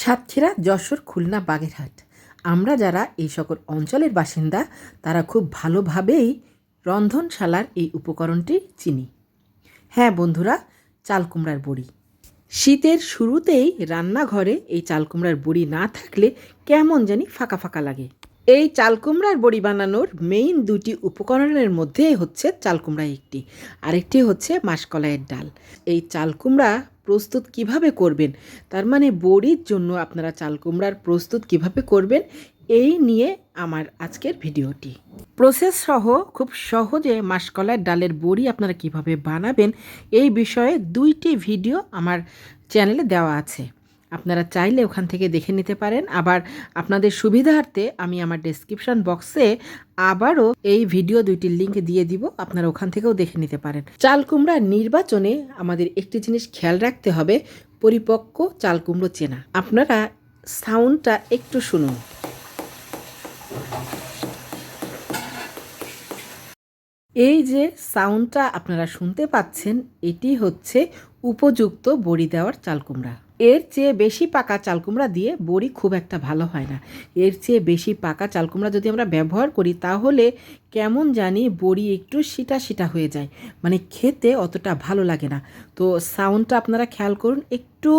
সাতক্ষীরা, যশোর, খুলনা, বাগেরহাট। আমরা যারা এই সকল অঞ্চলের বাসিন্দা, তারা খুব ভালোভাবেই রন্ধনশালার এই উপকরণটি চিনি। হ্যাঁ বন্ধুরা চাল কুমড়ার বড়ি। শীতের শুরুতেই রান্নাঘরে এই চাল কুমড়ার বড়ি না থাকলে কেমন জানি ফাঁকা ফাঁকা লাগে। এই চাল কুমড়ার বড়ি বানানোর মেইন দুটি উপকরণের মধ্যে হচ্ছে চাল কুমড়া একটি। আরেকটি হচ্ছে মাসকলাইয়ের ডাল। এই চাল কুমড়া প্রস্তুত কীভাবে করবেন? তার মানে বড়ির জন্য আপনারা চাল কুমড়ার প্রস্তুত কীভাবে করবেন? এই নিয়ে আমার আজকের ভিডিওটি। প্রসেস সহ খুব সহজে মাসকলার ডালের বড়ি আপনারা কীভাবে বানাবেন এই বিষয়ে দুইটি ভিডিও আমার চ্যানেলে দেওয়া আছে। আপনারা চাইলে ওখান থেকে দেখে নিতে পারেন। আবার আপনাদের সুবিধার্থে আমি আমার ডেসক্রিপশন বক্সে আবারও এই ভিডিও দুইটির লিঙ্ক দিয়ে দিব। আপনারা ওখান থেকেও দেখে নিতে পারেন। চাল কুমড়া নির্বাচনে আমাদের একটি জিনিস খেয়াল রাখতে হবে, পরিপক্ক চাল কুমড়ো চেনা। আপনারা সাউন্ডটা একটু শুনুন। এই যে সাউন্ডটা আপনারা শুনতে পাচ্ছেন, এটি হচ্ছে উপযুক্ত বড়ি দেওয়ার চাল কুমড়া এর চেয়ে বেশি পাকা চাল কুমড়া দিয়ে বড়ি খুব একটা ভালো হয় না। এর চেয়ে বেশি পাকা চাল কুমড়া যদি আমরা ব্যবহার করি, তাহলে কেমন জানি বড়ি একটু সিটা সিটা হয়ে যায়। মানে খেতে অতটা ভালো লাগে না। তো সাউন্ডটা আপনারা খেয়াল করুন, একটু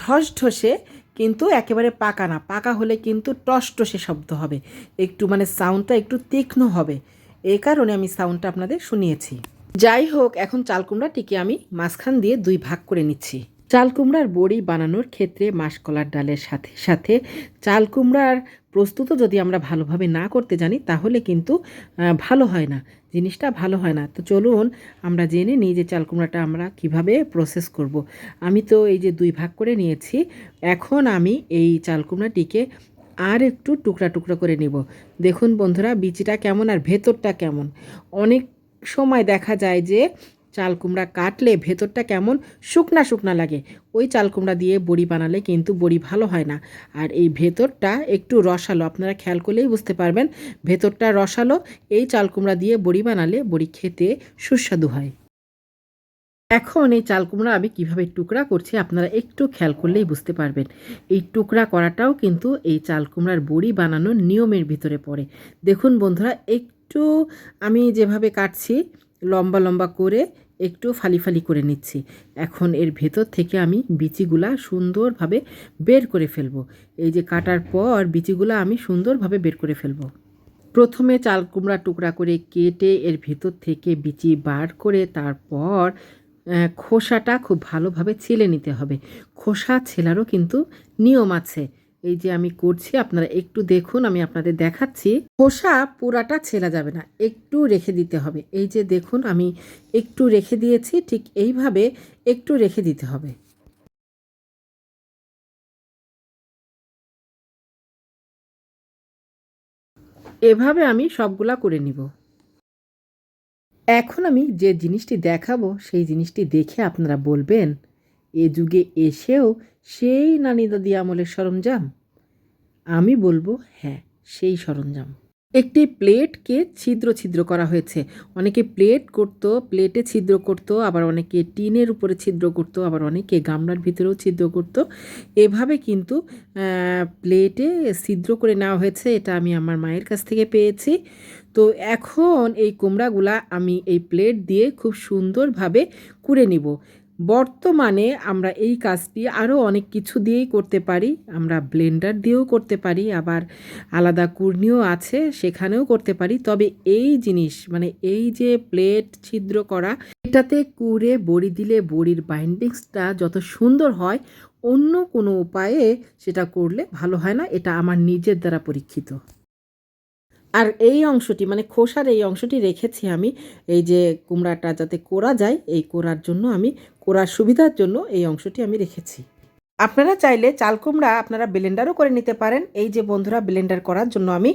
ঢস ঢসে কিন্তু একেবারে পাকা না। পাকা হলে কিন্তু টসটসে শব্দ হবে। একটু মানে সাউন্ডটা একটু তীক্ষ্ণ হবে। এই কারণে আমি সাউন্ডটা আপনাদের শুনিয়েছি। যাই হোক, এখন চাল কুমড়াটিকে আমি মাঝখান দিয়ে দুই ভাগ করে নিচ্ছি। চাল কুমড়ার বড়ি বানানোর ক্ষেত্রে মাসকলার ডালের সাথে সাথে চাল কুমড়ার প্রস্তুত যদি আমরা ভালোভাবে না করতে জানি, তাহলে কিন্তু ভালো হয় না। জিনিসটা ভালো হয় না। তো চলুন, আমরা জেনে নিই যে চাল কুমড়াটা আমরা কীভাবে প্রসেস করব। আমি তো এই যে দুই ভাগ করে নিয়েছি, এখন আমি এই চাল কুমড়াটিকে আর একটু টুকরা টুকরা করে নিব। দেখুন বন্ধুরা, বিচিটা কেমন আর ভেতরটা কেমন। অনেক সময় দেখা যায় যে চাল কুমড়া কাটলে ভেতরটা কেমন শুকনা শুকনা লাগে। ওই চাল কুমড়া দিয়ে বড়ি বানালে কিন্তু বড়ি ভালো হয় না। আর এই ভেতরটা একটু রসালো, আপনারা খেয়াল করলেই বুঝতে পারবেন। ভেতরটা রসালো, এই চাল কুমড়া দিয়ে বড়ি বানালে বড়ি খেতে সুস্বাদু হয়। এখন এই চাল কুমড়া আমি কীভাবে টুকরা করছি আপনারা একটু খেয়াল করলেই বুঝতে পারবেন। এই টুকরা করাটাও কিন্তু এই চাল কুমড়ার বড়ি বানানোর নিয়মের ভিতরে পড়ে। দেখুন বন্ধুরা, একটু আমি যেভাবে কাটছি, লম্বা লম্বা করে একটু ফালি ফালি করে নিচ্ছি। এখন এর ভেতর থেকে আমি বিচিগুলা সুন্দরভাবে বের করে ফেলব। এই যে কাটার পর বিচিগুলা আমি সুন্দরভাবে বের করে ফেলব। প্রথমে চাল কুমড়া টুকরা করে কেটে এর ভেতর থেকে বিচি বার করে তারপর খোসাটা খুব ভালোভাবে ছেলে নিতে হবে। খোসা ছেলারও কিন্তু নিয়ম আছে। এই যে আমি করছি, আপনারা একটু দেখুন, আমি আপনাদের দেখাচ্ছি। খোসা পুরাটা ছেলা যাবে না, একটু রেখে দিতে হবে। এই যে দেখুন, আমি একটু রেখে দিয়েছি, ঠিক এইভাবে একটু রেখে দিতে হবে। এভাবে আমি সবগুলা করে নিব। এখন আমি যে জিনিসটি দেখাবো, সেই জিনিসটি দেখে আপনারা বলবেন, এ যুগে এসেও সেই নানি দাদি আমলের সরঞ্জাম? আমি বলব হ্যাঁ সেই সরঞ্জাম। একটি প্লেটকে ছিদ্র ছিদ্র করা হয়েছে। অনেকে প্লেট করতো, প্লেটে ছিদ্র করতো, আবার অনেকে টিনের উপরে ছিদ্র করতো, আবার অনেকে গামলার ভিতরেও ছিদ্র করতো। এভাবে কিন্তু প্লেটে ছিদ্র করে নেওয়া হয়েছে, এটা আমি আমার মায়ের কাছ থেকে পেয়েছি। তো এখন এই কুমড়াগুলা আমি এই প্লেট দিয়ে খুব সুন্দরভাবে কুড়ে নিব। বর্তমানে আমরা এই কাজটি আরও অনেক কিছু দিয়েই করতে পারি। আমরা ব্লেন্ডার দিয়েও করতে পারি, আবার আলাদা কুর্নিও আছে, সেখানেও করতে পারি। তবে এই জিনিস মানে এই যে প্লেট ছিদ্র করা, এটাতে কুড়ে বড়ি দিলে বড়ির বাইন্ডিংসটা যত সুন্দর হয়, অন্য কোনো উপায়ে সেটা করলে ভালো হয় না। এটা আমার নিজের দ্বারা পরীক্ষিত। আর এই অংশটি মানে খোসার এই অংশটি রেখেছি আমি, এই যে কুমড়াটা যাতে কোরা যায়, এই কোরার জন্য আমি কোরার সুবিধার জন্য এই অংশটি আমি রেখেছি। আপনারা চাইলে চাল কুমড়া আপনারা ব্লেন্ডারও করে নিতে পারেন। এই যে বন্ধুরা, ব্লেন্ডার করার জন্য আমি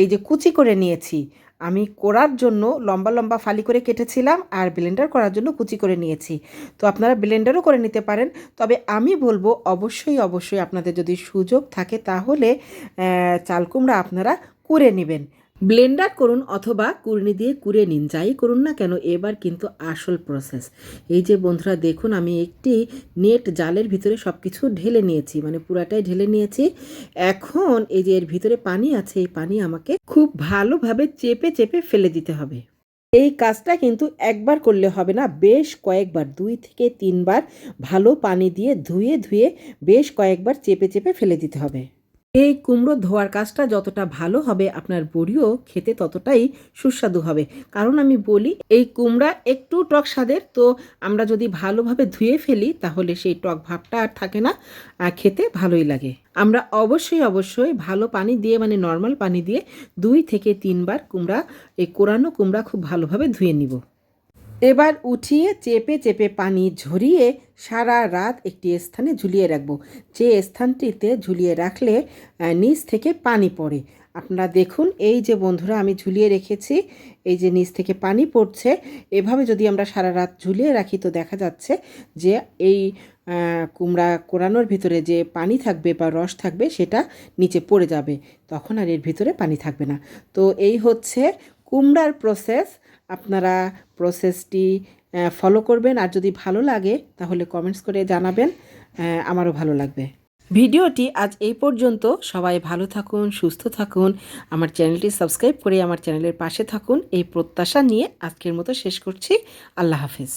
এই যে কুচি করে নিয়েছি। আমি কোরার জন্য লম্বা লম্বা ফালি করে কেটেছিলাম আর ব্লেন্ডার করার জন্য কুচি করে নিয়েছি। তো আপনারা ব্লেন্ডারও করে নিতে পারেন। তবে আমি বলব, অবশ্যই অবশ্যই আপনাদের যদি সুযোগ থাকে তাহলে চাল কুমড়া আপনারা করে নেবেন। ব্লেন্ডার করুন অথবা কুড়নি দিয়ে কুড়ে নিন, যাই করুন না কেন, এবার কিন্তু আসল প্রসেস এই যে বন্ধুরা, দেখুন আমি একটি নেট জালের ভিতরে সব কিছু ঢেলে নিয়েছি মানে পুরাটাই ঢেলে নিয়েছি। এখন এই যে এর ভিতরে পানি আছে, এই পানি আমাকে খুব ভালোভাবে চেপে চেপে ফেলে দিতে হবে। এই কাজটা কিন্তু একবার করলে হবে না, বেশ কয়েকবার, দুই থেকে তিনবার ভালো পানি দিয়ে ধুয়ে ধুয়ে বেশ কয়েকবার চেপে চেপে ফেলে দিতে হবে। এই কুমড়ো ধোয়ার কাজটা যতটা ভালো হবে আপনার বড়িও খেতে ততটাই সুস্বাদু হবে। কারণ আমি বলি, এই কুমড়া একটু টক স্বাদের, তো আমরা যদি ভালোভাবে ধুয়ে ফেলি, তাহলে সেই টক ভাবটা আর থাকে না খেতে ভালোই লাগে। আমরা অবশ্যই অবশ্যই ভালো পানি দিয়ে মানে নর্মাল পানি দিয়ে দুই থেকে তিনবার কুমড়া, এই কোরানো কুমড়া খুব ভালোভাবে ধুয়ে নিব। এবার উঠিয়ে চেপে চেপে পানি ঝরিয়ে সারা রাত একটি স্থানে ঝুলিয়ে রাখব। যে স্থানটিতে ঝুলিয়ে রাখলে নিচ থেকে পানি পড়ে। আপনারা দেখুন, এই যে বন্ধুরা আমি ঝুলিয়ে রেখেছি, এই যে নিচ থেকে পানি পড়ছে, এভাবে যদি আমরা সারা রাত ঝুলিয়ে রাখি তো দেখা যাচ্ছে যে এই কুমড়া কোরানোর ভিতরে যে পানি থাকবে বা রস থাকবে, সেটা নিচে পড়ে যাবে। তখন আর এর ভিতরে পানি থাকবে না। তো এই হচ্ছে কুমড়ার প্রসেস আপনারা প্রসেসটি ফলো করবেন। আর যদি ভালো লাগে, তাহলে কমেন্টস করে জানাবেন। আমারও ভালো লাগবে। ভিডিওটি আজ এই পর্যন্ত। সবাই ভালো থাকুন, সুস্থ থাকুন। আমার চ্যানেলটি সাবস্ক্রাইব করে আমার চ্যানেলের পাশে থাকুন। এই প্রত্যাশা নিয়ে আজকের মতো শেষ করছি। আল্লাহ হাফিজ।